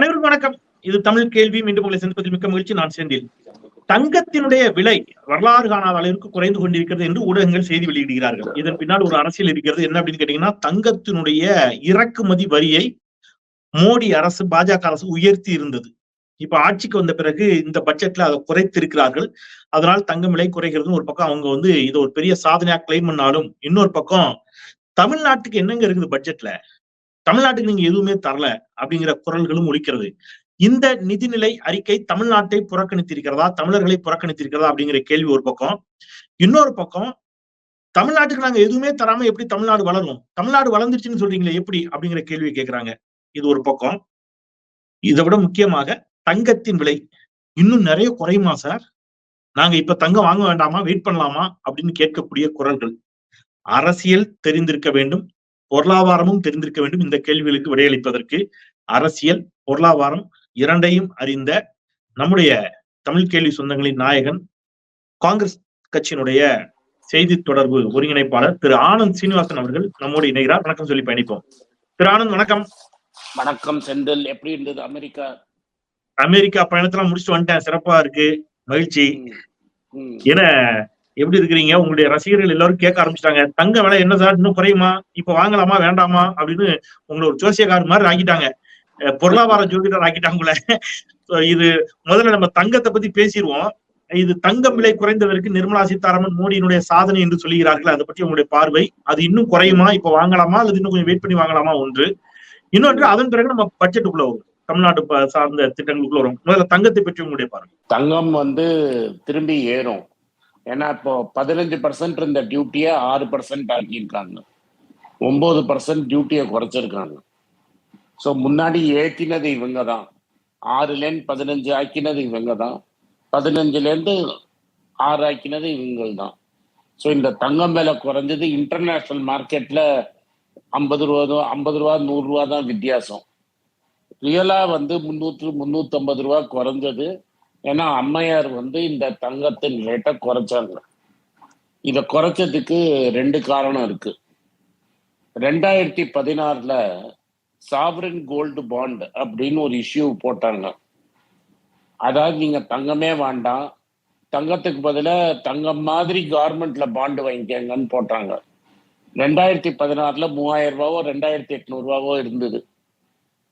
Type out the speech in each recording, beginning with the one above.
அனைவருக்கும் வணக்கம். இது தமிழ் கேள்வி. மீண்டும் உங்களை சந்திப்பதில் மிக்க மகிழ்ச்சி. நான் செந்தில். தங்கத்தினுடைய விலை வரலாறு காணாத அளவிற்கு குறைந்து கொண்டிருக்கிறது என்று ஊடகங்கள் செய்தி வெளியிடுகிறார்கள். இதன் பின்னால் ஒரு அரசியல் இருக்கிறது. என்ன அப்படின்னு கேட்டீங்கன்னா தங்கத்தினுடைய இறக்குமதி வரியை மோடி அரசு பாஜக அரசு உயர்த்தி இருந்தது. இப்ப ஆட்சிக்கு வந்த பிறகு இந்த பட்ஜெட்ல அதை குறைத்திருக்கிறார்கள். அதனால் தங்கம் விலை குறைகிறதுன்னு ஒரு பக்கம் அவங்க வந்து இது ஒரு பெரிய சாதனையா கிளைம் பண்ணாலும் இன்னொரு பக்கம் தமிழ்நாட்டுக்கு என்னங்க இருக்குது பட்ஜெட்ல தமிழ்நாட்டுக்கு நீங்க எதுவுமே தரல அப்படிங்கிற குரல்களும் ஒழிக்கிறது இந்த நிதிநிலை அறிக்கை தமிழ்நாட்டை புறக்கணித்திருக்கிறதா? தமிழர்களை புறக்கணித்திருக்கிறதா? அப்படிங்கிற கேள்வி ஒரு பக்கம். இன்னொரு பக்கம் தமிழ்நாட்டுக்கு நாங்க எதுவுமே தராம எப்படி தமிழ்நாடு வளரும்? தமிழ்நாடு வளர்ந்துருச்சுன்னு சொல்றீங்களே எப்படி? அப்படிங்கிற கேள்வி கேட்கிறாங்க இது ஒரு பக்கம். இதை விட முக்கியமாக தங்கத்தின் விலை. இன்னும் நிறைய குறையுமா சார்? நாங்க இப்ப தங்கம் வாங்க வேண்டாமா? வெயிட் பண்ணலாமா? அப்படின்னு கேட்கக்கூடிய குரல்கள். அரசியல் தெரிந்திருக்க வேண்டும். பொருளாதாரமும் தெரிந்திருக்க வேண்டும் இந்த கேள்விகளுக்கு விடையளிப்பதற்கு. அரசியல் பொருளாதாரம் இரண்டையும் அறிந்த நம்முடைய தமிழ் கேள்வி சொந்தங்களின் நாயகன் காங்கிரஸ் கட்சியினுடைய செய்தி தொடர்பு ஒருங்கிணைப்பாளர் திரு ஆனந்த் சீனிவாசன் அவர்கள் நம்மோடு இணைகிறார். வணக்கம் சொல்லி பயணிப்போம். திரு ஆனந்த் வணக்கம். வணக்கம் செந்தில். எப்படி இருந்தது அமெரிக்கா? அமெரிக்கா பயணத்தெல்லாம் முடிச்சுட்டு வந்துட்டேன். சிறப்பா இருக்கு. மகிழ்ச்சி. ஏன்னா எப்படி இருக்கிறீங்க? உங்களுடைய ரசிகர்கள் எல்லாரும் கேட்க ஆரம்பிச்சிட்டாங்க. தங்க விலை என்ன சார்? இன்னும் குறையுமா? இப்ப வாங்கலாமா? வேண்டாமா? அப்படின்னு உங்களை ஒரு ஜோசியக்காரர் மாதிரி ஆக்கிட்டாங்க பொருளாதார ஜோதிடர் ஆக்கிட்டாங்க இது முதல்ல நம்ம தங்கத்தை பத்தி பேசிடுவோம். இது தங்கம் விலை குறைந்ததற்கு நிர்மலா சீதாராமன் மோடியினுடைய சாதனை என்று சொல்லுகிறார்கள். அதை பற்றி உங்களுடைய பார்வை. அது இன்னும் குறையுமா? இப்ப வாங்கலாமா? அல்லது இன்னும் கொஞ்சம் வெயிட் பண்ணி வாங்கலாமா? ஒன்று. இன்னொன்று அதன் பிறகு நம்ம பட்ஜெட்டுக்குள்ள வரும். தமிழ்நாடு சார்ந்த திட்டங்களுக்குள்ள வரும். முதல்ல தங்கத்தை பற்றி உங்களுடைய பார்வை. தங்கம் வந்து திரும்பி ஏறும். ஏன்னா இப்போ பதினஞ்சு பர்சன்ட் இருந்த டியூட்டியை ஆறு பர்சன்ட் ஆக்கியிருக்காங்க. ஒன்பது பர்சன்ட் டியூட்டியை குறைச்சிருக்காங்க. ஸோ முன்னாடி ஏற்றினது இவங்க தான் ஆறுலேருந்து பதினஞ்சு ஆக்கினது இவங்க தான் பதினஞ்சுலேருந்து ஆறு ஆக்கினது இவங்க தான் ஸோ இந்த தங்கம் விலை குறைஞ்சது இன்டர்நேஷ்னல் மார்க்கெட்டில் ஐம்பது ரூபா தான் ஐம்பது ரூபா நூறுரூவா தான் வித்தியாசம். ரியலாக வந்து முந்நூற்று முந்நூற்றம்பது ரூபா குறைஞ்சது. ஏன்னா அம்மையார் வந்து இந்த தங்கத்தின் ரேட்டை குறைச்சாங்க. இதை குறைச்சதுக்கு ரெண்டு காரணம் இருக்கு. ரெண்டாயிரத்தி பதினாறுல சாவரின் கோல்டு பாண்ட் அப்படின்னு ஒரு இஷ்யூ போட்டாங்க. அதாவது நீங்க தங்கமே வேண்டாம். தங்கத்துக்கு பதிலாக தங்கம் மாதிரி கவர்மெண்ட்ல பாண்டு வாங்கிக்கங்கன்னு போட்டாங்க. ரெண்டாயிரத்தி பதினாறுல மூவாயிரம் ரூபாவோ ரெண்டாயிரத்தி எட்நூறுவாவோ இருந்தது.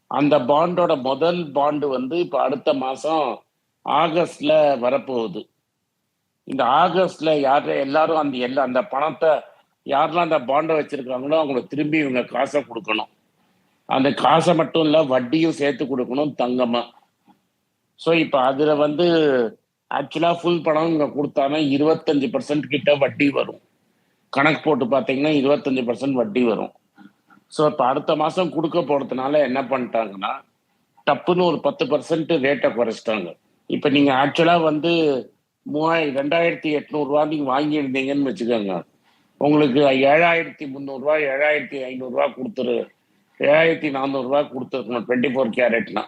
அந்த பாண்டோட முதல் பாண்டு வந்து இப்போ அடுத்த மாசம் ஆகஸ்ட்ல வரப்போகுது. இந்த ஆகஸ்ட்ல யார் எல்லாரும் அந்த எல்லா அந்த பணத்தை யாரெல்லாம் அந்த பாண்டை வச்சிருக்காங்களோ அவங்களுக்கு திரும்பி இவங்க காசை கொடுக்கணும். அந்த காசை மட்டும் இல்ல வட்டியும் சேர்த்து கொடுக்கணும் தங்கமா. ஸோ இப்போ அதுல வந்து ஆக்சுவலா ஃபுல் பணம் இங்க கொடுத்தானா இருபத்தஞ்சு பர்சன்ட் கிட்ட வட்டி வரும். கணக்கு போட்டு பார்த்தீங்கன்னா இருபத்தஞ்சு பர்சன்ட் வட்டி வரும். ஸோ இப்போ அடுத்த மாதம் கொடுக்க போகிறதுனால என்ன பண்ணிட்டாங்கன்னா டப்புன்னு ஒரு பத்து பர்சன்ட் ரேட்டை குறைச்சிட்டாங்க. இப்போ நீங்கள் ஆக்சுவலாக வந்து மூவாயிரம் ரெண்டாயிரத்தி எட்நூறுரூவா நீங்கள் வாங்கியிருந்தீங்கன்னு வச்சுக்கோங்க. உங்களுக்கு ஏழாயிரத்தி முந்நூறுரூவா ஏழாயிரத்தி ஐநூறுரூவா கொடுத்துரு ஏழாயிரத்தி நானூறுரூவா கொடுத்துருக்கணும் டுவெண்ட்டி ஃபோர் கேரட்னா.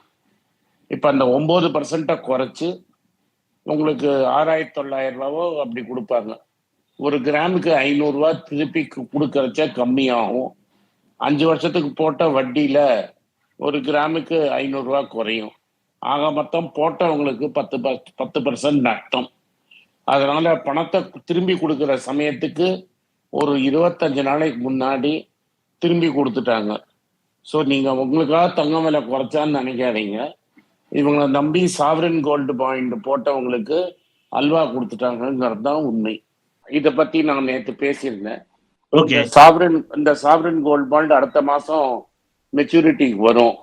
இப்போ அந்த ஒம்பது பர்சண்ட்டை குறைச்சி உங்களுக்கு ஆறாயிரத்தி தொள்ளாயிரம் ரூபாவோ அப்படி கொடுப்பாங்க. ஒரு கிராமுக்கு ஐநூறுரூவா திருப்பி கொடுக்கறச்ச கம்மியாகும். அஞ்சு வருஷத்துக்கு போட்ட வட்டியில் ஒரு கிராமுக்கு ஐநூறுரூவா குறையும். ஆக மொத்தம் போட்டவங்களுக்கு பத்து பத்து பர்சன்ட் நஷ்டம். அதனால பணத்தை திரும்பி கொடுக்குற சமயத்துக்கு ஒரு இருபத்தஞ்சு நாளைக்கு முன்னாடி திரும்பி கொடுத்துட்டாங்க. ஸோ நீங்க உங்களுக்காக தங்கம் விலை குறைச்சான்னு நினைக்காதீங்க. இவங்களை நம்பி சாவரின் கோல்டு பாயிண்ட் போட்டவங்களுக்கு அல்வா கொடுத்துட்டாங்கிறது தான் உண்மை. இதை பத்தி நான் நேற்று பேசியிருந்தேன். ஓகே சாவரன் இந்த சாவரன் கோல்ட் பாண்ட் அடுத்த மாசம் மெச்சூரிட்டிக்கு வரும்.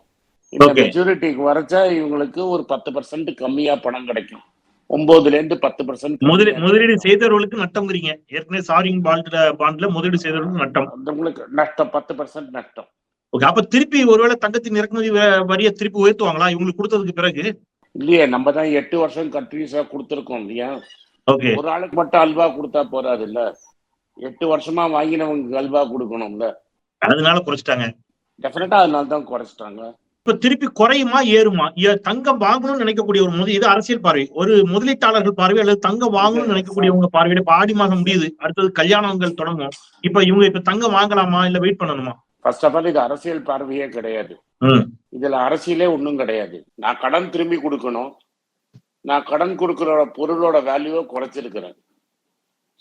இந்த. மெச்சூரிட்டிக்கு வரச்சா இவங்களுக்கு ஒரு பத்து பர்சன்ட் கம்மியா பணம் கிடைக்கும். ஒன்பதுல இருந்து பத்து பர்சன்ட் முதலீ முதலீடு செய்தவர்களுக்கு நட்டம்ங்கிறீங்க. ஏற்கனவே சாரிங் பாண்ட்ல பாண்ட்ல முதலீடு செய்தவர்களுக்கு நட்டம். உங்களுக்கு நஷ்டம் பத்து பர்சன்ட் நஷ்டம் ஓகே அப்ப திருப்பி ஒருவேளை தங்கத்தின் இறக்குமதி வரியை திருப்பி உயர்த்துவாங்களா? இவங்களுக்கு கொடுத்ததுக்கு பிறகு? இல்லையே நம்ம தான் எட்டு வருஷம் கண்டினியூஸா கொடுத்துருக்கோம் இல்லையா? ஓகே ஒரு ஆளுக்கு மட்டும் அல்வா கொடுத்தா போறாது இல்ல எட்டு வருஷமா வாங்கினவங்களுக்கு அல்வா கொடுக்கணும்ல? அதனால குறைச்சிட்டாங்க. டெஃபினட்டா அதனால தான் குறைச்சிட்டாங்க. இப்ப திருப்பி குறையுமா ஏறுமா? தங்கம் வாங்கணும்னு நினைக்கக்கூடிய ஒரு முதல் இது அரசியல் பார்வை. ஒரு முதலீட்டாளர்கள் பார்வை அல்லது தங்கம் வாங்கணும்னு நினைக்கக்கூடியவங்க பார்வையில இப்ப ஆடி மாதம் முடியுது. அடுத்தது கல்யாணங்கள் தொடங்கும். இப்ப இவங்க இப்ப தங்கம் வாங்கலாமா இல்ல வெயிட் பண்ணணுமா? ஃபர்ஸ்ட் ஆஃப் ஆல் இது அரசியல் பார்வையே கிடையாது. இதுல அரசியலே ஒன்றும் கிடையாது. நான் கடன் திரும்பி கொடுக்கணும். நான் கடன் கொடுக்குற பொருளோட வேல்யூவை குறைச்சிருக்கிறேன்.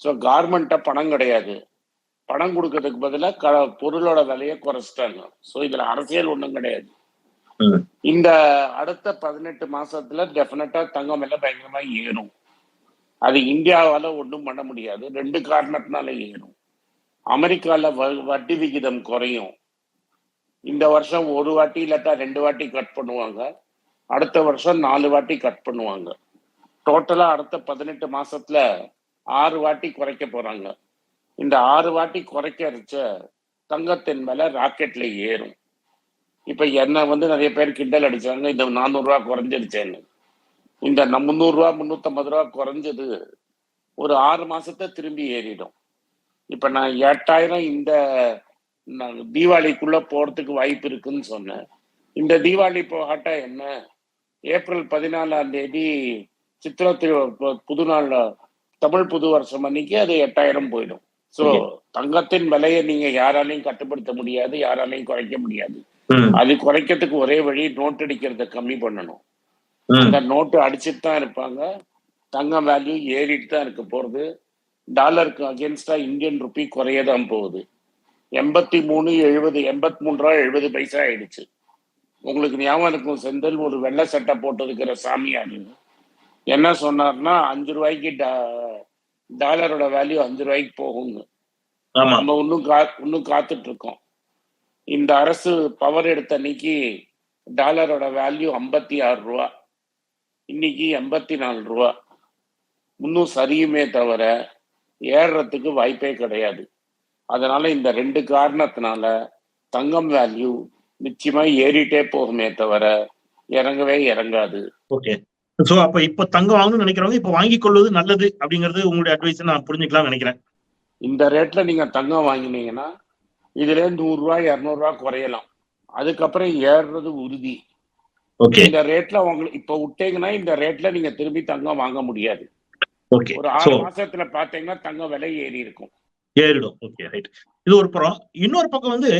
ஸோ கார்மெண்ட்டை பணம் கிடையாது. பணம் கொடுக்கறதுக்கு பதிலாக க பொருளோட விலையை குறைச்சிட்டாங்க. ஸோ இதுல அரசியல் ஒன்றும் கிடையாது. இந்த அடுத்த பதினெட்டு மாசத்துல டெஃபினட்டா தங்கம் எல்லாம் பயங்கரமா ஏறும். அது இந்தியாவால ஒன்றும் பண்ண முடியாது. ரெண்டு காரணத்தினால ஏறும். அமெரிக்கால வட்டி விகிதம் குறையும். இந்த வருஷம் ஒரு வாட்டி இல்லாட்டா ரெண்டு வாட்டி கட் பண்ணுவாங்க. அடுத்த வருஷம் நாலு வாட்டி கட் பண்ணுவாங்க. டோட்டலா அடுத்த பதினெட்டு மாசத்துல ஆறு வாட்டி குறைக்க போறாங்க. இந்த ஆறு வாட்டி குறைக்கிறச்ச தங்கத்தின் மேல ராக்கெட்ல ஏறும். இப்ப என்ன வந்து நிறைய பேர் கிண்டல் அடிச்சாங்க இந்த நானூறு ரூபா குறைஞ்சிருச்சேன்னு இந்த ந- முந்நூறு ரூபா முந்நூத்தம்பது ரூபா குறைஞ்சது ஒரு ஆறு மாசத்தை திரும்பி ஏறிடும். இப்ப நான் எட்டாயிரம் இந்த நான் தீபாவளிக்குள்ள போறதுக்கு வாய்ப்பு இருக்குன்னு சொன்னேன். இந்த தீபாவளி போகாட்டா என்ன? ஏப்ரல் பதினாலாம் தேதி சித்திரை திரு- பு- புது நாள் தமிழ் புது வருஷம் அன்னைக்கு அது எட்டாயிரம் போயிடும். சோ. தங்கத்தின் விலையை நீங்க யாராலையும் கட்டுப்படுத்த முடியாது யாராலையும் குறைக்க முடியாது. அது குறைக்கிறதுக்கு ஒரே வழி நோட் அடிக்கிறத கம்மி பண்ணணும். அந்த நோட்டு அடிச்சுட்டு தான் இருப்பாங்க. தங்கம் வேல்யூ ஏறிட்டு தான் இருக்க போறது. டாலருக்கு அகேன்ஸ்டா இந்தியன் ருபி குறைய தான் போகுது. எண்பத்தி மூணு எழுபது எண்பத்தி மூணு ரூபா எழுபது பைசா ஆயிடுச்சு. உங்களுக்கு ஞாபகம் இருக்கும் செந்தில் ஒரு வெள்ளை சட்டை போட்டிருக்கிற சாமியார். என்ன சொன்னார்னா அஞ்சு ரூபாய்க்கு டா- டாலரோட வேல்யூ அஞ்சு ரூபாய்க்கு போகுங்க ஆமா. நம்ம இன்னும் கா இன்னும் காத்துட்டு இருக்கோம் இந்த அரசு பவர் எடுத்த அன்னைக்கு டாலரோட வேல்யூ ஐம்பத்தி ஆறு ரூபா. இன்னைக்கு எண்பத்தி நாலு ரூபா. இன்னும் சரியுமே தவிர ஏறுறதுக்கு வாய்ப்பே கிடையாது. அதனால இந்த ரெண்டு காரணத்தினால தங்கம் வேல்யூ நிச்சயமா ஏறிட்டே போகுமே தவிர இறங்கவே இறங்காது. ஓகே. சோ அப்ப இப்ப தங்கம் வாங்கணும்னு நினைக்கிறவங்க இப்ப வாங்கிக் கொள்வது நல்லது அப்படிங்கறது உங்களுடைய அட்வைஸ் நான் புரிஞ்சுக்கலாம் நினைக்கிறேன். இந்த ரேட்ல நீங்க தங்கம் வாங்கினீங்கன்னா இதுல நூறு ரூபாய் இருநூறு ரூபாய் குறையலாம். அதுக்கப்புறம் ஏறுறது உறுதி. இந்த ரேட்ல உங்களுக்கு இப்ப விட்டீங்கன்னா இந்த ரேட்ல நீங்க திரும்பி தங்கம் வாங்க முடியாது. ஓகே ஒரு ஆறு மாசத்துல பாத்தீங்கன்னா தங்கம் விலை ஏறி இருக்கும். ஏறிடும். ஓகே ரைட் இது ஒரு புறம். இன்னொரு பக்கம் வந்து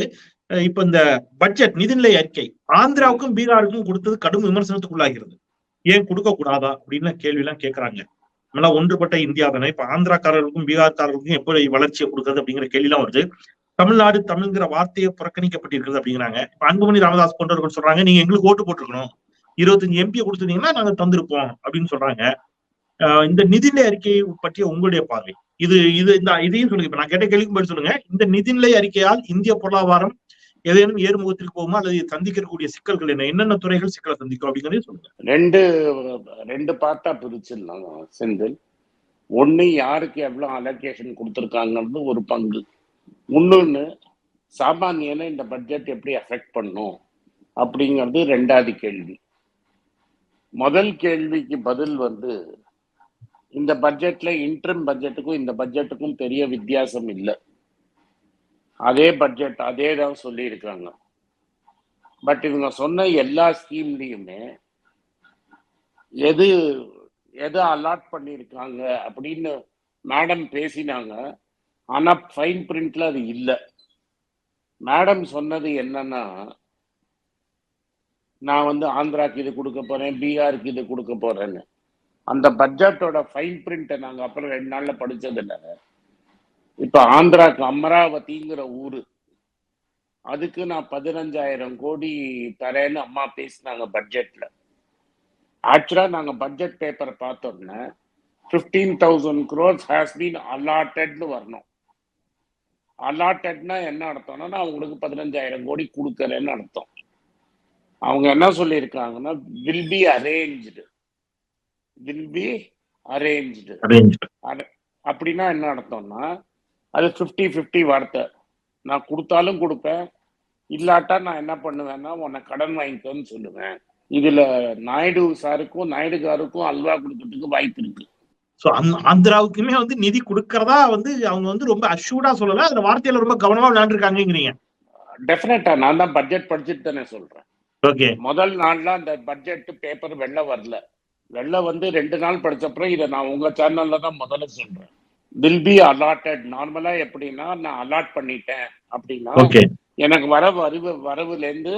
இப்ப இந்த பட்ஜெட் நிதிநிலை அறிக்கை ஆந்திராவுக்கும் பீகாருக்கும் கொடுத்தது கடும் விமர்சனத்துக்குள்ளாகிறது. ஏன் கொடுக்க கூடாதா அப்படின்னு கேள்வி எல்லாம் கேட்கறாங்க நல்லா ஒன்றுபட்ட இந்தியா தானே. இப்ப ஆந்திராக்காரர்களுக்கும் பீகார்காரர்களுக்கும் எப்படி வளர்ச்சியை கொடுக்குறது அப்படிங்கிற கேள்வி எல்லாம் வருது. தமிழ்நாடு தமிழ்ங்கிற வார்த்தையை புறக்கணிக்கப்பட்டிருக்கிறது அப்படிங்கிறாங்க. இப்ப அன்புமணி ராமதாஸ் போன்றவர்கள் சொல்றாங்க நீங்க எங்களுக்கு ஓட்டு போட்டிருக்கணும். இருபத்தஞ்சு எம்பி கொடுத்துருந்தீங்கன்னா நாங்க தந்திருப்போம் அப்படின்னு சொல்றாங்க. இந்த நிதிநிலை அறிக்கையை பற்றிய உங்களுடைய பார்வை. இது இது இந்த இதையும் சொல்லுங்க. இப்ப நான் கேட்ட கேள்விக்கு பதில் சொல்லுங்க. இந்த நிதிநிலை அறிக்கையால் இந்திய பொருளாதாரம் ஏதேனும் ஏறுமுகத்திற்கு போகுமா அல்லது சந்திக்கக்கூடிய சிக்கல்கள் என்ன? என்னென்ன துறைகள் சிக்கலை சந்திக்கும் அப்படிங்கறதையும் சொல்லுங்க. ரெண்டு ரெண்டு பார்ட்டா பிரிச்சிடலாம் செந்தில். ஒன்று யாருக்கு எவ்வளோ அலோகேஷன் கொடுத்துருக்காங்கிறது ஒரு பங்கு. இன்னொன்று சாமானியனை இந்த பட்ஜெட் எப்படி அஃபெக்ட் பண்ணும் அப்படிங்கிறது ரெண்டாவது கேள்வி. முதல் கேள்விக்கு பதில் வந்து இந்த பட்ஜெட்ல இன்ட்ரம் பட்ஜெட்டுக்கும் இந்த பட்ஜெட்டுக்கும் பெரிய வித்தியாசம் இல்லை. அதே பட்ஜெட் அதே தான் சொல்லியிருக்காங்க பட் இவங்க சொன்ன எல்லா ஸ்கீம்லயுமே எது எது அலாட் பண்ணியிருக்காங்க அப்படின்னு மேடம் பேசினாங்க. ஆனா ஃபைன் பிரிண்ட்ல அது இல்லை. மேடம் சொன்னது என்னன்னா நான் வந்து ஆந்திராக்கு இது கொடுக்க போறேன் பீகாருக்கு இது கொடுக்க போறேன்னு. அந்த பட்ஜெட்டோட ஃபைன் பிரிண்ட்டை நாங்க அப்புறம் ரெண்டு நாள்ல படித்ததில்லை இப்ப ஆந்திராக்கு அமராவதிங்கிற ஊரு. அதுக்கு நான் பதினஞ்சாயிரம் கோடி தரேன்னு அம்மா பேசினாங்க பட்ஜெட்ல. ஆக்சுவலா நாங்க பட்ஜெட் பேப்பர் பார்த்தோம்னா fifteen thousand crores has been அலாட்டட்னு வரணும். அலாட்டட்னா என்ன அர்த்தம்னா நான் உங்களுக்கு பதினஞ்சாயிரம் கோடி கொடுக்கறேன்னு அர்த்தம். அவங்க என்ன சொல்லியிருக்காங்கன்னா will be arrange will be arrange அப்படின்னா என்ன அர்த்தம்னா அது ஃபிஃப்டி ஃபிஃப்டி வார்த்தை. நான் கொடுத்தாலும் கொடுப்பேன். இல்லாட்டா நான் என்ன பண்ணுவேன்னா உன்னை கடன் வாங்கிக்கோன்னு சொல்லுவேன். இதுல நாயுடு சாருக்கும் நாயுடுகாருக்கும் அல்வா கொடுக்கறதுக்கு வாய்ப்பு இருக்கு. சோ ஆந்திராவுக்குமே வந்து நிதி கொடுக்கறதா வந்து அவங்க வந்து ரொம்ப அஷ்யூர்டா சொல்லல. அந்த வார்த்தையில ரொம்ப கவனமா விளையாண்டுருக்காங்கிறீங்க டெஃபினட்டா நான் தான் பட்ஜெட் படிச்சுட்டு தானே சொல்றேன். ஓகே முதல் நாள்ல அந்த பட்ஜெட் பேப்பர் வெளில வரல. வெளில வந்து ரெண்டு நாள் படிச்சப்பறம் இதை நான் உங்க சேனல்ல தான் முதல்ல சொல்றேன். வில் பி அலாட்டட் நார்மலா எப்படின்னா நான் அலாட் பண்ணிட்டேன் அப்படின்னா எனக்கு வர வரவு வரவுல இருந்து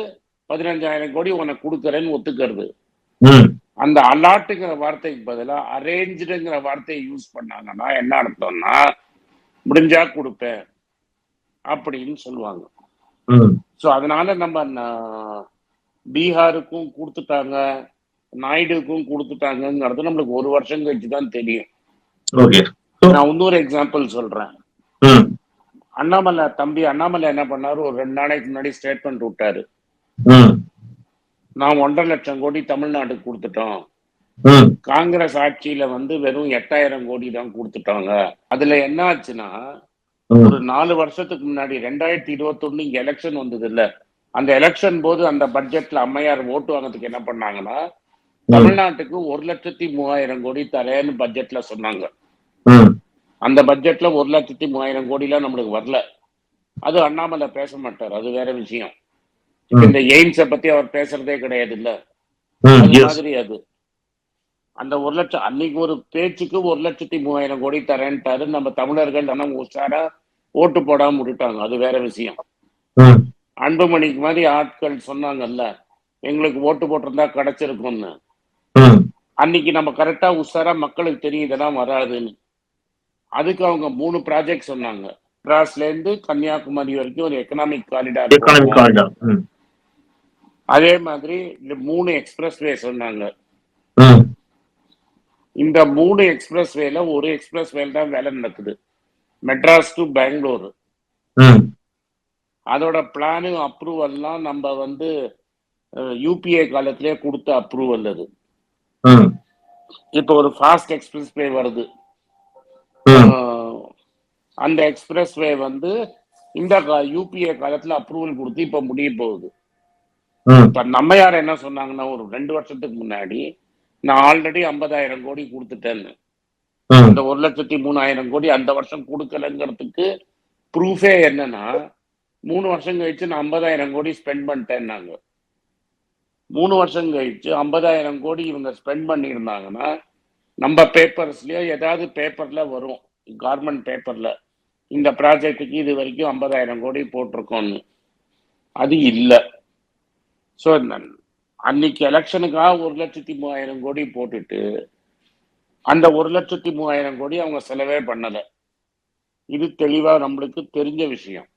பதினஞ்சாயிரம் கோடி உனக்கு கொடுக்கறேன்னு ஒத்துக்கிறது. அந்த அலாட்டுங்கிற வார்த்தைக்கு பதிலா அரேஞ்சுங்கிற வார்த்தையை யூஸ் பண்ணாங்கன்னா என்ன அர்த்தம்னா முடிஞ்சா கொடுப்பேன் அப்படின்னு சொல்லுவாங்க. ஸோ அதனால நம்ம பீகாருக்கும் கொடுத்துட்டாங்க நாயுடுக்கும் கொடுத்துட்டாங்கங்கிறது நம்மளுக்கு ஒரு வருஷம் கழிச்சு தான் தெரியும். ஓகே நான் இன்னொரு எக்ஸாம்பிள் சொல்றேன். அண்ணாமலை தம்பி அண்ணாமலை என்ன பண்ணாரு? ஒரு ரெண்டு நாளைக்கு முன்னாடி ஸ்டேட்மெண்ட் விட்டாரு. நான் ஒன்றரை லட்சம் கோடி தமிழ்நாட்டுக்கு கொடுத்துட்டோம். காங்கிரஸ் ஆட்சியில வந்து வெறும் எட்டாயிரம் கோடி தான் கொடுத்துட்டாங்க. அதுல என்ன ஆச்சுன்னா ஒரு நாலு வருஷத்துக்கு முன்னாடி ரெண்டாயிரத்தி இருபத்தொன்னு இங்க எலெக்ஷன் வந்தது இல்ல அந்த எலெக்ஷன் போது அந்த பட்ஜெட்ல அம்மையார் ஓட்டு வாங்குறதுக்கு என்ன பண்ணாங்கன்னா தமிழ்நாட்டுக்கு ஒரு லட்சத்தி மூவாயிரம் கோடி தரேன்னு பட்ஜெட்ல சொன்னாங்க. அந்த பட்ஜெட்ல ஒரு லட்சத்தி மூவாயிரம் கோடிலாம் நம்மளுக்கு வரல. அது அண்ணாமலை பேச மாட்டார். அது வேற விஷயம். இந்த எய்ம்ஸ பத்தி அவர் பேசுறதே கிடையாது இல்ல மாதிரி அது. அந்த ஒரு லட்சம் அன்னைக்கு ஒரு பேச்சுக்கு ஒரு லட்சத்தி மூவாயிரம் கோடி தரேன்ட்டாரு. நம்ம தமிழர்கள் ஆனா உஷாரா ஓட்டு போடாம விட்டுட்டாங்க. அது வேற விஷயம். அன்புமணிக்கு மாதிரி ஆட்கள் சொன்னாங்கல்ல எங்களுக்கு ஓட்டு போட்டிருந்தா கிடைச்சிருக்கும்னு. அன்னைக்கு நம்ம கரெக்டா உஷாரா மக்களுக்கு தெரியும் இதெல்லாம் வராதுன்னு. அதுக்கு அவங்க மூணு ப்ராஜெக்ட் சொன்னாங்க. மெட்ராஸ்ல இருந்து கன்னியாகுமரி வரைக்கும் ஒரு எக்கனாமிக் காரிடார் அதே மாதிரி இந்த மூணு எக்ஸ்பிரஸ் வே சொன்னாங்க இந்த மூணு எக்ஸ்பிரஸ் வேல ஒரு எக்ஸ்பிரஸ் வேல தான் வேலை நடக்குது. மெட்ராஸ் டு பெங்களூர். அதோட பிளானு அப்ரூவல்லாம் நம்ம வந்து யூபிஏ காலத்திலே கொடுத்த அப்ரூவல் அது. இப்போ ஒரு ஃபாஸ்ட் எக்ஸ்பிரஸ் வே வருது. அந்த எக்ஸ்பிரஸ் வே வந்து இந்த யூபிஏ காலத்துல அப்ரூவல் கொடுத்து இப்ப முடிய போகுது. இப்ப நம்ம யார் என்ன சொன்னாங்கன்னா ஒரு ரெண்டு வருஷத்துக்கு முன்னாடி நான் ஆல்ரெடி ஐம்பதாயிரம் கோடி கொடுத்துட்டேன்னு. அந்த ஒரு லட்சத்தி மூணாயிரம் கோடி அந்த வருஷம் கொடுக்கலங்கிறதுக்கு ப்ரூஃபே என்னன்னா மூணு வருஷம் கழிச்சு நான் ஐம்பதாயிரம் கோடி ஸ்பெண்ட் பண்ணிட்டேன்னாங்க. மூணு வருஷம் கழிச்சு ஐம்பதாயிரம் கோடி இவங்க ஸ்பெண்ட் பண்ணியிருந்தாங்கன்னா நம்ம பேப்பர்ஸ்லயோ ஏதாவது பேப்பர்ல வரும். கார்மெண்ட் பேப்பர்ல இந்த ப்ராஜெக்ட்டுக்கு இது வரைக்கும் ஐம்பதாயிரம் கோடி போட்டிருக்கோம்னு. அது இல்லை. ஸோ அன்னைக்கு எலெக்ஷனுக்காக ஒரு லட்சத்தி மூவாயிரம் கோடி போட்டுட்டு அந்த ஒரு லட்சத்தி மூவாயிரம் கோடி அவங்க செலவே பண்ணலை. இது தெளிவாக நம்மளுக்கு தெரிஞ்ச விஷயம்.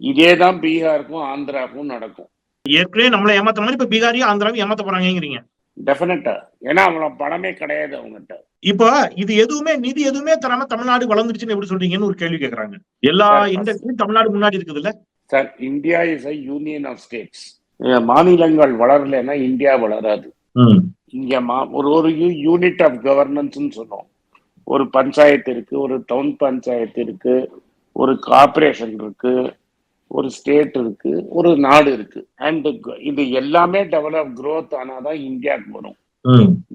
இதே தான் பீகாருக்கும் ஆந்திராவுக்கும் நடக்கும். ஏற்கனவே நம்மளை ஏமாத்த மாதிரி இப்போ பீகாரையும் ஆந்திராவையும் ஏமாத்த போறாங்கிறீங்க டெஃபினட்டா ஏன்னா அவங்கள பணமே கிடையாது அவங்ககிட்ட. இப்போ இது எதுவுமே நிதி எதுவுமே தராம தமிழ்நாடு வளர்ந்துருச்சுன்னு எப்படி சொல்றீங்கன்னு ஒரு கேள்வி கேக்குறாங்க. எல்லா இண்டஸ்ட்ரியும் தமிழ்நாடு முன்னாடி இருக்குது இல்ல sir India is a union of states மாநிலங்கள் வளரலைன்னா இந்தியா வளராது. இங்க ஒரு ஒரு யூனிட் ஆஃப் கவர்னன்ஸ்னு சொல்றோம் ஒரு பஞ்சாயத்து இருக்கு ஒரு டவுன் பஞ்சாயத்து இருக்கு ஒரு கார்பரேஷன் இருக்கு ஒரு ஸ்டேட் இருக்கு ஒரு நாடு இருக்கு. அண்ட் இது எல்லாமே டெவலப் growth ஆனாதான் இந்தியாவுக்கு வரும்.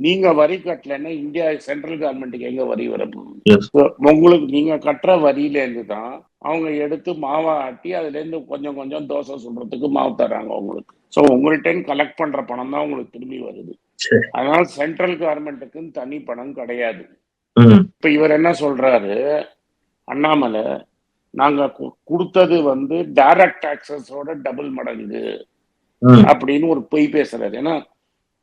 நீங்க வரி கட்டலைன்னா இந்தியா சென்ட்ரல் கவர்மெண்ட்டுக்கு எங்க வரி வரப்போகுது உங்களுக்கு நீங்க கட்டுற வரியில இருந்து தான் அவங்க எடுத்து மாவா ஆட்டி அதுல இருந்து கொஞ்சம் கொஞ்சம் தோசை சுடுறதுக்கு மாவு தராங்க உங்களுக்கு. ஸோ உங்கள்கிட்ட கலெக்ட் பண்ற பணம் தான் உங்களுக்கு திரும்பி வருது. அதனால சென்ட்ரல் கவர்மெண்ட்டுக்குன்னு தனி பணம் கிடையாது. இப்ப இவர் என்ன சொல்றாரு? அண்ணாமலை நாங்க கொடுத்தது வந்து டைரக்ட் டாக்ஸஸோட டபுள் மடங்கு அப்படின்னு ஒரு பொய் பேசுறாரு. ஏன்னா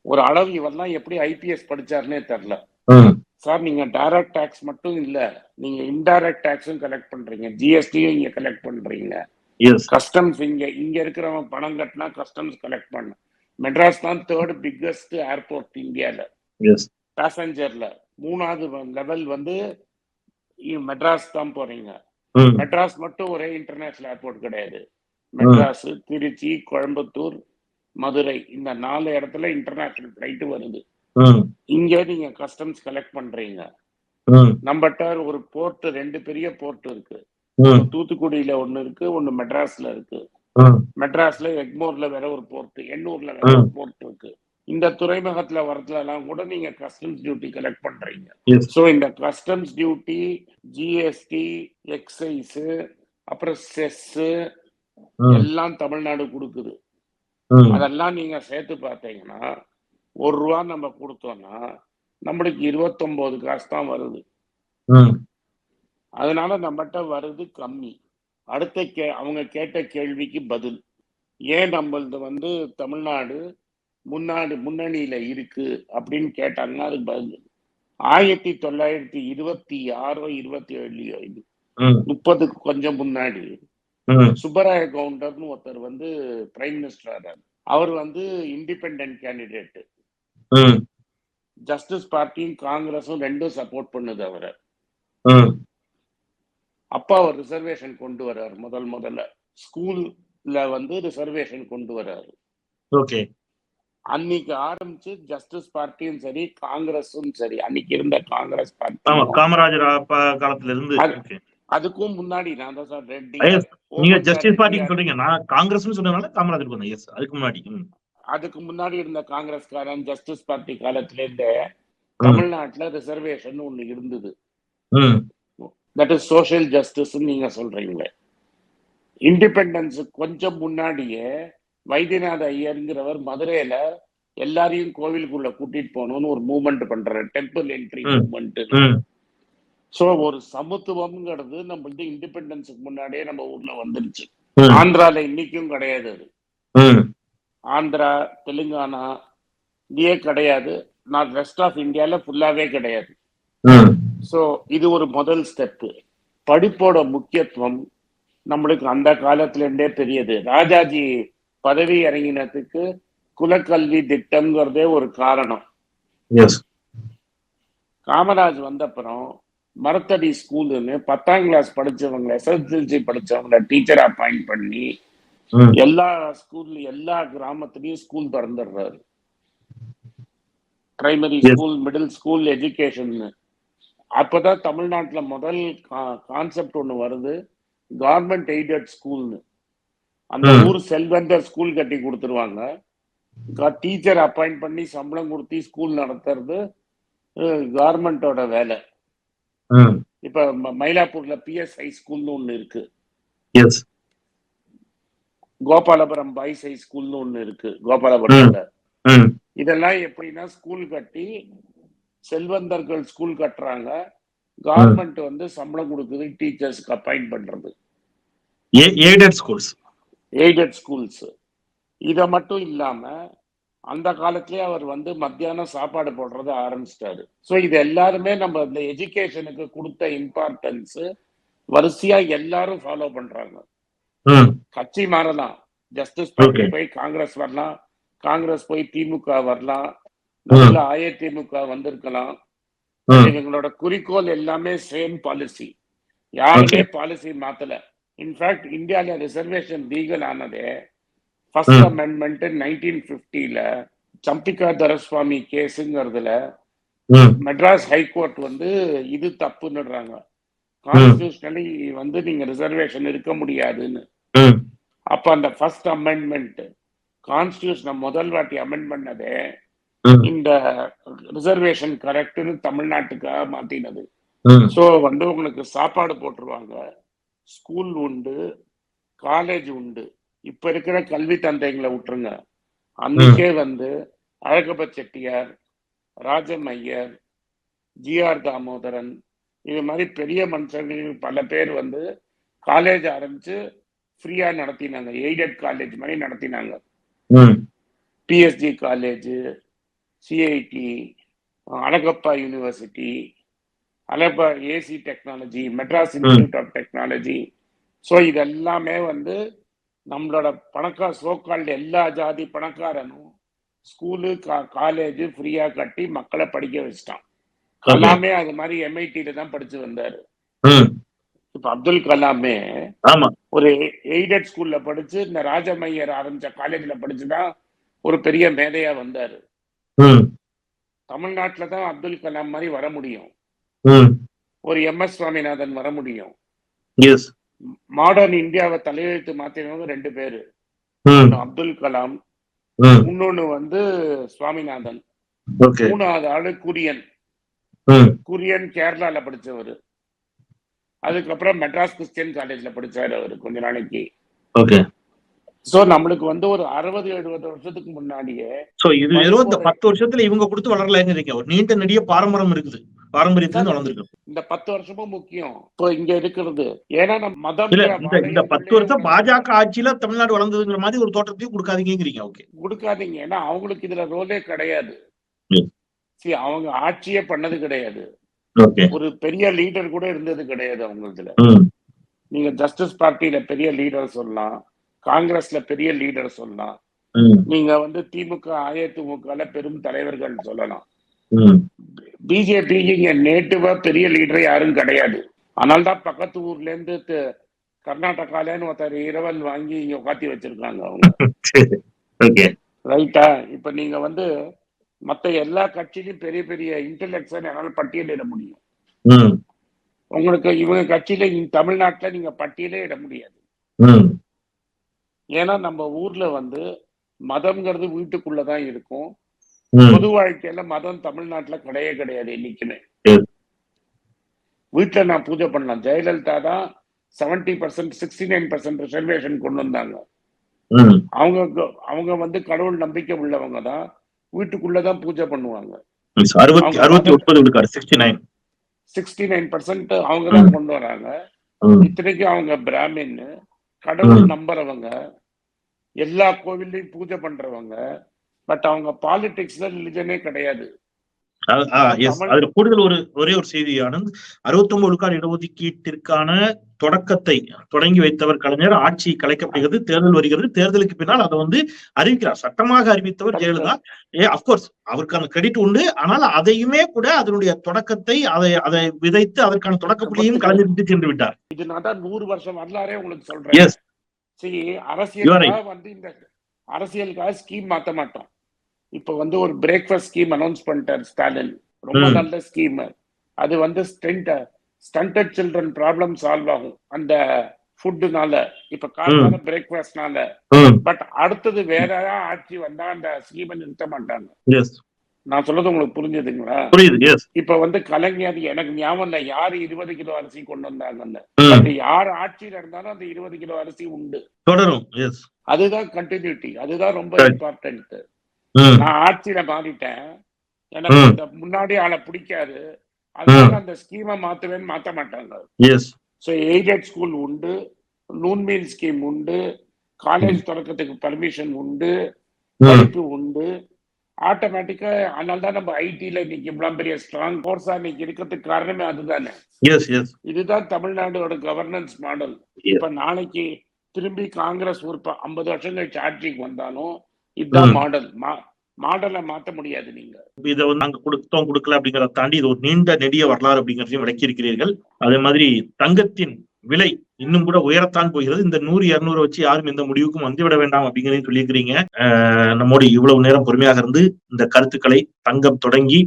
ஒரு அளவு இவரெல்லாம் எப்படி ஐபிஎஸ் படிச்சாருன்னே தெரியல ம். சார் நீங்க டைரக்ட் டாக்ஸ் மட்டும் இல்ல நீங்க இன்டைரக்ட் டாக்ஸும் கலெக்ட் பண்றீங்க. ஜிஎஸ்டியும் இங்க கலெக்ட் பண்றீங்க. கஸ்டம்ஸ் இங்க இங்க இருக்கிறவன் பணம் கட்டினா கஸ்டம்ஸ் கலெக்ட் பண்ண. மெட்ராஸ் தான் தேர்ட் பிக்கஸ்ட் ஏர்போர்ட் இந்தியால. பேசஞ்சர்ல மூணாவது லெவல் வந்து மெட்ராஸ் தான் போறீங்க. மெட்ராஸ் மட்டும் ஒரே இன்டர்நேஷனல் ஏர்போர்ட் கிடையாது. மெட்ராஸ் திருச்சி கோயம்புத்தூர் மதுரை இந்த நாலு இடத்துல இன்டர்நேஷனல் ஃபிளைட் வருது. இங்க நீங்க கஸ்டம்ஸ் கலெக்ட் பண்றீங்க. நம்மகிட்ட ஒரு போர்ட் ரெண்டு பெரிய போர்ட் இருக்கு. தூத்துக்குடியில ஒண்ணு இருக்கு ஒண்ணு மெட்ராஸ்ல இருக்கு. மெட்ராஸ்ல எக்மோர்ல வேற ஒரு போர்ட் எண்ணூர்ல வேற ஒரு போர்ட் இருக்கு. இந்த துறைமுகத்துல வரதுல எல்லாம் கூட நீங்க கஸ்டம்ஸ் டியூட்டி கலெக்ட் பண்றீங்க. சோ இந்த கஸ்டம்ஸ் டியூட்டி ஜிஎஸ்டி எக்ஸைஸ் அப்புறம் செஸ் எல்லாம் தமிழ்நாடு கொடுக்குது. அதெல்லாம் நீங்க சேர்த்து பார்த்தீங்கன்னா ஒரு ரூபா நம்ம கொடுத்தோம்னா நம்மளுக்கு இருபத்தொன்பது காசு தான் வருது. அதனால நம்மகிட்ட வருது கம்மி. அடுத்த கே அவங்க கேட்ட கேள்விக்கு பதில். ஏன் நம்மளது வந்து தமிழ்நாடு முன்னாடி முன்னணியில இருக்கு அப்படின்னு கேட்டாங்கன்னா அதுக்கு பதில் ஆயிரத்தி தொள்ளாயிரத்தி இருபத்தி ஆறோ இருபத்தி ஏழுலயோ இது. முப்பதுக்கு கொஞ்சம் முன்னாடி. சுப்பராய கவுண்டர்னு ஒருத்தர் வந்து பிரைம் மினிஸ்டர் அவர் வந்து இண்டிபெண்டன்ட் கேண்டிடேட் ஜஸ்டிஸ் பார்ட்டியும் காங்கிரஸும் ரெண்டும் சப்போர்ட் பண்ணுது அவரை. அப்பா அவர் ரிசர்வேஷன் கொண்டு வர்றாரு முதல் முதல்ல. ஸ்கூல்ல வந்து ரிசர்வேஷன் கொண்டு வர்றாரு ஓகே. அன்னைக்கு ஆரம்பிச்சு ஜஸ்டிஸ் பார்ட்டியும் சரி காங்கிரஸும் சரி அன்னைக்கு இருந்த காங்கிரஸ் பார்ட்டி காமராஜர் காலத்துல இருந்து. அதுக்கும் முன்னாடி நான் தான் சார் ரெட்டி நீங்க ஜஸ்டிஸ் பார்ட்டி சொல்றீங்க. நான் காங்கிரஸ்னு சொன்னதுனால காமராஜர் எஸ் அதுக்கு முன்னாடி. அதுக்கு முன்னாடி இருந்த காங்கிரஸ்காரன் ஜஸ்டிஸ் பார்ட்டி காலத்துல இருந்தே தமிழ்நாட்டுல ரிசர்வேஷன் ஒண்ணு இருந்தது. தட் இஸ் சோஷியல் ஜஸ்டிஸ் நீங்க சொல்றீங்களே. இண்டிபெண்டன்ஸ் கொஞ்சம் முன்னாடியே வைத்தியநாத ஐயருங்கிறவர் மதுரையில எல்லாரையும் கோவிலுக்குள்ள கூட்டிட்டு போகணும்னு ஒரு மூவ்மெண்ட் பண்றாரு. Temple entry. மூவ்மெண்ட் சோ ஒரு சமத்துவம்ங்கிறது நம்மளுக்கு இண்டிபெண்டன்ஸுக்கு முன்னாடியே நம்ம ஊர்ல வந்துருச்சு. ஆந்திரால இன்னைக்கும் கிடையாது அது. ஆந்திரா தெலுங்கானா இதே கிடையாது. நான் ரெஸ்ட் ஆஃப் இந்தியால ஃபுல்லாவே கிடையாது. ஸோ இது ஒரு முதல் ஸ்டெப்பு படிப்போட முக்கியத்துவம் நம்மளுக்கு அந்த காலத்துல இருந்தே தெரியுது ராஜாஜி பதவி இறங்கினதுக்கு குலக்கல்வி திட்டம்ங்கிறதே ஒரு காரணம். காமராஜ் வந்தப்புறம் மரத்தடி ஸ்கூலுன்னு பத்தாம் கிளாஸ் படிச்சவங்க எஸ்எஸ்எல்சி படிச்சவங்கள டீச்சர் அப்பாயிண்ட் பண்ணி எல்லா ஸ்கூல்ல எல்லா கிராமத்துலயும் school திறந்துடுறாரு. Primary. School middle school education அப்பதான் தமிழ்நாட்டுல முதல் கான்செப்ட் ஒண்ணு வருது. கவர்மெண்ட் எய்டட் ஸ்கூல்னு அந்த. ஊர் செல்வந்தர் ஸ்கூல் கட்டி கொடுத்துருவாங்க. டீச்சர் அப்பாயிண்ட் பண்ணி சம்பளம் கொடுத்து ஸ்கூல் நடத்துறது கவர்மெண்டோட வேலை. இப்ப மயிலாப்பூர்ல பிஎஸ் ஹை ஸ்கூல்னு ஒண்ணு இருக்கு. கோபாலபுரம் பாய்ஸ் ஹை ஸ்கூல்னு ஒண்ணு இருக்கு கோபாலபுரம்ல இதெல்லாம் எப்படின்னா ஸ்கூல் கட்டி செல்வந்தர்கள் ஸ்கூல் கட்டுறாங்க. கவர்மெண்ட் வந்து சம்பளம் கொடுக்குது டீச்சர்ஸ்க்கு அப்பாயிண்ட் பண்றது. aided schools. Aided schools. இத மட்டும் இல்லாம அந்த காலத்திலேயே அவர் வந்து மத்தியானம் சாப்பாடு போடுறத ஆரம்பிச்சிட்டாரு. ஸோ இது எல்லாருமே நம்ம இந்த எஜுகேஷனுக்கு கொடுத்த இம்பார்ட்டன்ஸ் வரிசையா எல்லாரும் ஃபாலோ பண்றாங்க. கட்சி மாறலாம். Justice party. போய் காங்கிரஸ் வரலாம். காங்கிரஸ் போய் திமுக வரலாம். நல்ல அதிமுக வந்திருக்கலாம். ம், இவங்களோட குறிக்கோள் எல்லாமே சேம் பாலிசி யாருமே பாலிசி மாத்தல. இன்ஃபேக்ட் இந்தியால ரிசர்வேஷன் லீகல் ஆனதே ஃபர்ஸ்ட். அமெண்ட்மெண்ட் நைன்டீன் பிப்டில சம்பிகா தரஸ்வாமி கேஸுங்கிறதுல மெட்ராஸ் ஹைகோர்ட் வந்து இது தப்புன்னுடுறாங்க. கான்ஸ்டியூஷனலி வந்து நீங்க ரிசர்வேஷன் இருக்க முடியாதுன்னு. அப்ப அந்த ஃபர்ஸ்ட் அமெண்ட்மெண்ட் கான்ஸ்டியூஷனை முதல் வாட்டி அமெண்ட் பண்ணதே இந்த ரிசர்வேஷன் கரெக்ட்னு தமிழ்நாட்டுக்காக மாத்தினது. ஸோ வந்து உங்களுக்கு சாப்பாடு போட்டுருவாங்க. ஸ்கூல் உண்டு காலேஜ் உண்டு. இப்ப இருக்கிற கல்வி தந்தைங்களை விட்டுருங்க. அன்னைக்கே வந்து அழகப்ப செட்டியார் ராஜம் ஐயர் ஜிஆர் தாமோதரன் இது மாதிரி பெரிய மனுஷர்கள் பல பேர் வந்து காலேஜ் ஆரம்பிச்சு ஃப்ரீயா நடத்தினாங்க. எய்டட் காலேஜ் மாதிரி நடத்தினாங்க. ம், PSG college CIT Alagappa university Alagappa AC technology Madras institute of technology so இதெல்லாமே வந்து நம்மளோட பணக்கா சோக்கால்டு எல்லா ஜாதி பணக்காரனும் ஸ்கூலு காலேஜ் ஃப்ரீயா கட்டி மக்களை படிக்க வச்சுட்டான். கலாமே அது மாதிரி எம்ஐடியில தான் படிச்சு வந்தாரு. இப்ப அப்துல் கலாமே ஆமா. ஒரு எய்டட் ஸ்கூல்ல படிச்சு இந்த ராஜமையர் ஆரம்பிச்ச காலேஜ்ல படிச்சுதான் ஒரு பெரிய மேதையா வந்தாரு. தமிழ்நாட்டுல தான் அப்துல் கலாம் மாதிரி வர முடியும். ஒரு எம் எஸ் சுவாமிநாதன் வர முடியும். மாடர்ன் இந்தியாவை தலையெழுத்து மாத்தினவங்க ரெண்டு பேரு. அப்துல் கலாம் ம், இன்னொன்னு வந்து சுவாமிநாதன். மூணாவது ஆளு குரியன். ம், குரியன் கேரளால படிச்சவர். அதுக்கப்புறம் மெட்ராஸ் கிறிஸ்டியன் காலேஜ்ல படிச்சாரு அவரு கொஞ்ச நாளைக்கு. சோ நம்மளுக்கு வந்து ஒரு அறுபது எழுபது வருஷத்துக்கு முன்னாடியே So, இது வெறும் இந்த பத்து வருஷத்துல இவங்க கொடுத்து வளரலங்கிறீங்க. ஒரு நீண்ட நெடிய பாரம்பரியம் இருக்குது. பாரம்பரியத்திலிருந்து வளர்ந்துருக்கு இந்த பத்து வருஷமும் முக்கியம். இப்போ இங்க இருக்கிறது. ஏன்னா நம்ம மதம் இல்ல இந்த பத்து வருஷம் பாஜக ஆட்சியில தமிழ்நாடு வளர்ந்ததுங்கிற மாதிரி ஒரு தோற்றத்தையும் கொடுக்காதீங்கிறீங்க ஓகே. கொடுக்காதீங்க. ஏன்னா அவங்களுக்கு இதுல ரோலே கிடையாது. See, அவங்க ஆட்சியே பண்ணது கிடையாது. ஒரு பெரிய லீடர் கூட இருந்தது கிடையாது அவங்களதுல. நீங்க ஜஸ்டிஸ் பார்ட்டியில பெரிய லீடர் சொல்லலாம். காங்கிரஸ்ல பெரிய லீடர் சொல்லலாம். நீங்க வந்து திமுக அதிமுகல பெரும் தலைவர்கள் சொல்லலாம். ம் பிஜேபி இங்க நேட்டிவா பெரிய லீடர் யாரும் கிடையாது. ஆனால் தான் பக்கத்து ஊர்ல இருந்து கர்நாடகாலன்னு ஒருத்தர் இரவல் வாங்கி இங்க உட்காத்தி வச்சிருக்காங்க அவங்க. ரைட்டா இப்ப நீங்க வந்து மத்த எல்லா கட்சியிலும் பெரிய பெரிய இன்டெலெக்ட்ஸை என்னால பட்டியலிட முடியும். உங்களுக்கு இவங்க கட்சியில தமிழ்நாட்டுல நீங்க பட்டியலே இட முடியாது. ஏன்னா நம்ம ஊர்ல வந்து மதம்ங்கிறது வீட்டுக்குள்ளதான் இருக்கும். பொது வாழ்க்கையில மதம் தமிழ்நாட்டுல கிடையவே கிடையாது என்னைக்குமே. சரி. வீட்டுல நான் பூஜை பண்ணலாம். ஜெயலலிதா தான் seventy percent sixty nine percent reservation கொண்டு வந்தாங்க. அவங்க அவங்க வந்து கடவுள் நம்பிக்கை உள்ளவங்க தான் வீட்டுக்குள்ளதான் பூஜை பண்ணுவாங்க. சிக்ஸ்டி நைன் பர்சன்ட் அவங்க தான் கொண்டு வராங்க. இத்தனைக்கும் அவங்க பிராமின் கடவுள். நம்புறவங்க எல்லா கோவில்லையும் பூஜை பண்றவங்க பட் அவங்க பாலிடிக்ஸ்ல ரிலிஜனே கிடையாது. அதுல கூடுதல் ஒரு ஒரே ஒரு செய்தி ஆனந்த். அறுபத்தி ஒன்பது விழுக்காடு இடஒதுக்கீட்டிற்கான தொடக்கத்தை தொடங்கி வைத்தவர் கலைஞர். ஆட்சி கலைக்கப்படுகிறது தேர்தல் வருகிறது. தேர்தலுக்கு பின்னால் அதை வந்து அறிவிக்கிறார். சட்டமாக அறிவித்தவர் ஜெயலலிதா. ஏ அப்கோர்ஸ் அவருக்கான கிரெடிட் உண்டு. ஆனால் அதையுமே கூட அதனுடைய தொடக்கத்தை அதை அதை விதைத்து அதற்கான தொடக்க புள்ளியும் கலைஞர் விட்டு சென்று விட்டார். இது நான் தான் நூறு வருஷம் வரலாறே உங்களுக்கு சொல்றேன். எஸ் சரி அரசியலுக்காக வந்து இந்த அரசியலுக்காக ஸ்கீம் மாத்த மாட்டோம். இப்ப வந்து ஒரு பிரேக்ஃபாஸ்ட் ஸ்கீம் அனௌன்ஸ் பண்ணிட்டார் ஸ்டாலின் ரொம்ப. நல்ல ஸ்கீம் அது வந்து stunt stunted children problem solve ஆகும் அந்த ஃபுட்டுனால இப்ப காலையில பிரேக்ஃபாஸ்ட்னால பட் அடுத்தது வேற ஆட்சி வந்தா அந்த ஸ்கீமை நிறுத்த மாட்டாங்க. நான் சொல்றது உங்களுக்கு புரிஞ்சுதுங்களா? இப்ப வந்து கலைஞர் எனக்கு ஞாபகம் இல்ல. யாரு இருபது கிலோ அரிசி கொண்டு வந்தாங்கன்னு. பட் யார் ஆட்சியில இருந்தாலும் அந்த இருபது கிலோ அரிசி உண்டு. அதுதான் கண்டினியூட்டி அதுதான் ரொம்ப. இம்பார்ட்டன்ட் நான் ஆட்சியில மாறிட்டேன் எனக்கு. இந்த முன்னாடி ஆளை பிடிக்காது. அதனால அந்த ஸ்கீமை மாத்துவேன்னு மாத்த மாட்டாங்க ஸோ எய்டட் ஸ்கூல் உண்டு. நூன் மீல் ஸ்கீம் உண்டு. காலேஜ் தொடக்கத்துக்கு பர்மிஷன் உண்டு. படிப்பு உண்டு. ஆட்டோமேட்டிக்கா அதனால தான் நம்ம ஐடில இன்னைக்கு இவ்வளவு பெரிய ஸ்ட்ராங் ஃபோர்ஸா இன்னைக்கு இருக்கிறதுக்கு காரணமே அதுதானே. இதுதான் தமிழ்நாடோட கவர்னன்ஸ் மாடல் இப்ப நாளைக்கு திரும்பி காங்கிரஸ் ஒரு ஐம்பது வருஷம் கழிச்சு ஆட்சிக்கு வந்தாலும் இதுதான். மாடல். மாடலை மாத்த முடியாது நீங்க. இதை வந்து நாங்க கொடுத்தோம் கொடுக்கல அப்படிங்கறத தாண்டி இது ஒரு நீண்ட நெடிய வரலாறு அப்படிங்கறதையும் விளக்கி இருக்கிறீர்கள் அதே மாதிரி தங்கத்தின் விலை இன்னும் கூட உயரத்தான் போகிறது. இந்த நூறு இருநூறு வச்சு யாரும் எந்த முடிவுக்கும் வந்துவிட வேண்டாம் அப்படிங்கறதையும் சொல்லியிருக்கிறீங்க. அஹ் நம்மோடு இவ்வளவு நேரம் பொறுமையாக இருந்து இந்த கருத்துக்களை தங்கம் தொடங்கி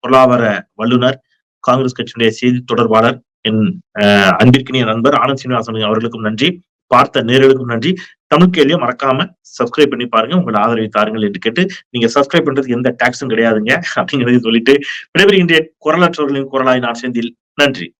பொருளாதார வல்லுனர் காங்கிரஸ் கட்சியினுடைய செய்தி தொடர்பாளர் என் அஹ், அன்பிற்கினிய நண்பர் ஆனந்த் சீனிவாசன் அவர்களுக்கும் நன்றி. பார்த்த நேர்களுக்கும் நன்றி. தமிழ் கேள்வியை மறக்காம சப்ஸ்கிரைப் பண்ணி பாருங்க. உங்களோட ஆதரவை தாருங்கள் என்று கேட்டு நீங்க சப்ஸ்கிரைப் பண்றதுக்கு எந்த டாக்ஸும் கிடையாதுங்க அப்படிங்கறதையும் சொல்லிட்டு விடைபெறுகின்ற குரலாற்றவர்களின் குரலாய் நான் செந்தில். நன்றி.